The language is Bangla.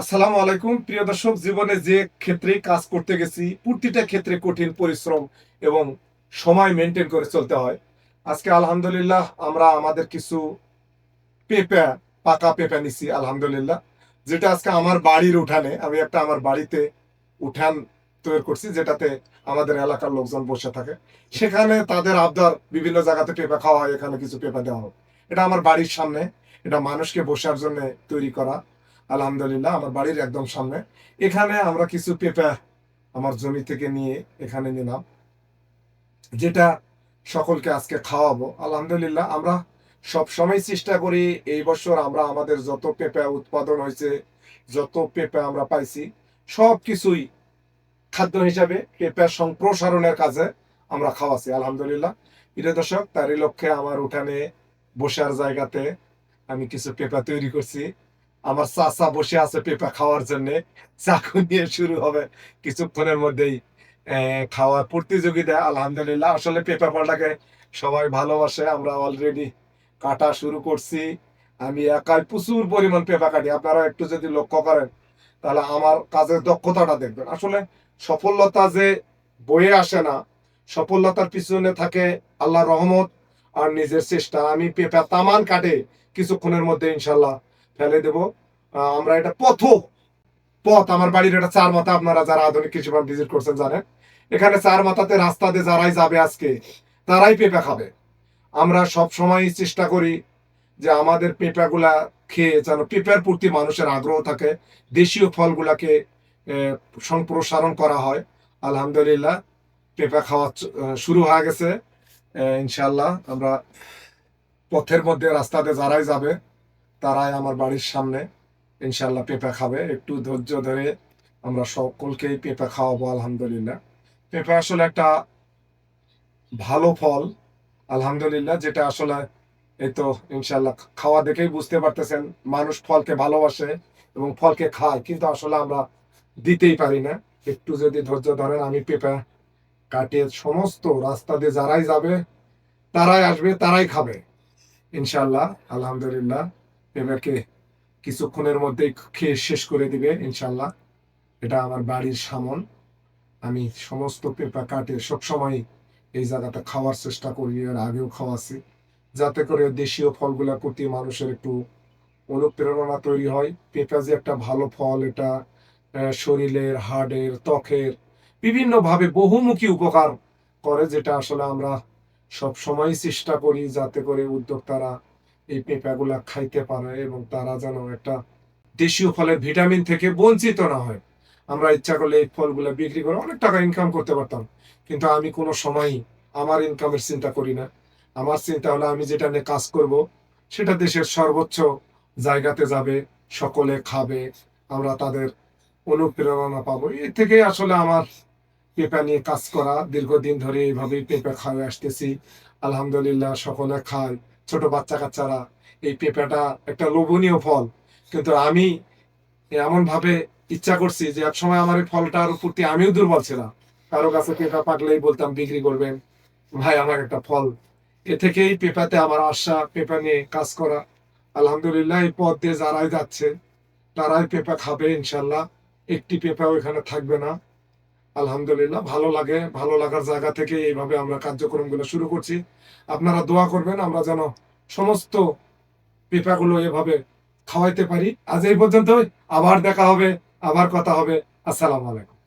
আসসালামু আলাইকুম। প্রিয় দর্শক, জীবনে যে ক্ষেত্রে কাজ করতে গেছি, প্রতিটা ক্ষেত্রে কঠিন পরিশ্রম এবং সময় মেনটেন করে চলতে হয়। আজকে আলহামদুলিল্লাহ আমরা আমাদের কিছু পেঁপা পাকা পেঁপা নিছি, আলহামদুলিল্লাহ। যেটা আজকে আমার বাড়ির উঠানে, আমি একটা আমার বাড়িতে উঠান তৈরি করছি, যেটাতে আমাদের এলাকার লোকজন বসে থাকে। সেখানে তাদের আবদার, বিভিন্ন জায়গাতে পেঁপা খাওয়া হয়, এখানে কিছু পেঁপা দেওয়া হয়। এটা আমার বাড়ির সামনে, এটা মানুষকে বসার জন্য তৈরি করা। আলহামদুলিল্লাহ, আমার বাড়ির একদম সামনে। এখানে আমরা কিছু পেঁপা আমার জমি থেকে নিয়ে এখানে নিলাম, যেটা সকলকে আজকে খাওয়াবো। আলহামদুলিল্লাহ, আমরা সব সময় চেষ্টা করি এই বছর আমরা আমাদের যত পেঁপা উৎপাদন হয়েছে, যত পেঁপা আমরা পাইছি, সব কিছুই খাদ্য হিসাবে পেঁপা সম্প্রসারণের কাজে আমরা খাওয়াছি, আলহামদুলিল্লাহ। প্রিয় দর্শক, তারই লক্ষ্যে আমার উঠানে বসার জায়গাতে আমি কিছু পেঁপা তৈরি করছি। আমার চাচা বসে আছে পেঁপা খাওয়ার জন্য। চাকু নিয়ে শুরু হবে। কিছুক্ষণের মধ্যেই আহ, খাওয়ার প্রতিযোগিতা আলহামদুলিল্লাহ। আসলে পেঁপা ফলটাকে সবাই ভালোবাসে। আমরা অলরেডি কাটা শুরু করছি। আমি একাই প্রচুর পরিমাণ পেঁপা কাটি। আপনারা একটু যদি লক্ষ্য করেন তাহলে আমার কাজের দক্ষতাটা দেখবেন। আসলে সফলতা যে বয়ে আসে না সফলতার পিছনে থাকে আল্লাহ রহমত আর নিজের চেষ্টা। আমি পেঁপা তামান কাটে কিছুক্ষণের মধ্যে ইনশাল্লাহ ফেলে দেব। আমরা এটা পথ পথ, আমার বাড়ির এটা চার মাথা, আপনারা যারা আধুনিক কৃষি ফার্ম ভিজিট করছেন জানেন। এখানে চার মাথাতে রাস্তা দিয়ে যারাই যাবে আজকে, তারাই পেঁপা খাবে। আমরা সব সময় চেষ্টা করি যে আমাদের পেঁপাগুলা খেয়ে যেন পেঁপার প্রতি মানুষের আগ্রহ থাকে, দেশীয় ফলগুলাকে সম্প্রসারণ করা হয়। আলহামদুলিল্লাহ, পেঁপা খাওয়া শুরু হয়ে গেছে। ইনশাল্লাহ আমরা পথের মধ্যে রাস্তাতে যারাই যাবে তারাই আমার বাড়ির সামনে। ইনশাল্লাহ পেঁপা খাবে। একটু ধৈর্য ধরে আমরা সকলকেই পেঁপা খাওয়াবো, আলহামদুলিল্লাহ। পেঁপা আসলে একটা ভালো ফল, আলহামদুলিল্লাহ, যেটা আসলে এই তো ইনশাল্লাহ খাওয়া দেখেই বুঝতে পারতেছেন, মানুষ ফলকে ভালোবাসে এবং ফলকে খায়, কিন্তু আসলে আমরা দিতেই পারি না। একটু যদি ধৈর্য ধরেন, আমি পেঁপা কাটিয়ে সমস্ত রাস্তা দিয়ে যারাই যাবে, তারাই আসবে, তারাই খাবে। ইনশাল্লাহ আলহামদুলিল্লাহ। পেঁপাকে কিছুক্ষণের মধ্যেই খেয়ে শেষ করে দিবে ইনশাল্লাহ এটা আমার বাড়ির সামন। আমি সমস্ত পেঁপা কাটে সবসময় এই জায়গাটা খাওয়ার চেষ্টা করি, এর আগেও খাওয়াছি। যাতে করে দেশীয় ফলগুলা প্রতি মানুষের একটু অনুপ্রেরণা তৈরি হয়। পেঁপা যে একটা ভালো ফল, এটা শরীরের, হাড়ের, ত্বকের বিভিন্নভাবে বহুমুখী উপকার করে, যেটা আসলে আমরা সব সময় চেষ্টা করি যাতে করে উদ্যোক্তারা এই পেঁপাগুলা খাইতে পারে এবং তারা যেন একটা দেশীয় ফলের ভিটামিন থেকে বঞ্চিত না হয়। আমরা ইচ্ছা করলে এই ফলগুলা বিক্রি করে অনেক টাকা ইনকাম করতে পারতাম। কিন্তু আমি কোনো সময় আমার ইনকামের চিন্তা করি না। আমার চিন্তা হলো আমি যেটা নিয়ে কাজ করব, সেটা দেশের সর্বোচ্চ জায়গাতে যাবে, সকলে খাবে, আমরা তাদের অনুপ্রেরণা পাবো। এ থেকে আসলে আমার পেঁপা নিয়ে কাজ করা, দীর্ঘদিন ধরে এইভাবেই পেঁপা খাওয়া আসতেছি। আলহামদুলিল্লাহ সকলে খায়। ছোট বাচ্চা কাচ্চারা, এই পেঁপাটা একটা লোভনীয় ফল। কিন্তু আমি এমন ভাবে ইচ্ছা করছি যে এক সময় আমার এই ফলটার প্রতি আমিও দুর্বল ছিলাম। কারও কাছে পেঁপা পাকলেই বলতাম, বিক্রি করবেন। ভাই আমার একটা ফল। এ থেকেই পেঁপাতে আমার আশা, পেঁপা নিয়ে কাজ করা। আলহামদুলিল্লাহ, এই পথ দিয়ে যারাই যাচ্ছে, তারাই পেঁপা খাবে, ইনশাল্লাহ। একটি পেঁপাও এখানে থাকবে না। আলহামদুলিল্লাহ, ভালো লাগে, ভালো লাগার জায়গা থেকে এইভাবে আমরা কার্যক্রমগুলো শুরু করছি। আপনারা দোয়া করবেন, আমরা যেন সমস্ত পেঁপাগুলো এভাবে খাওয়াইতে পারি। আজ এই পর্যন্ত আবার দেখা হবে, আবার কথা হবে। আসসালামু আলাইকুম।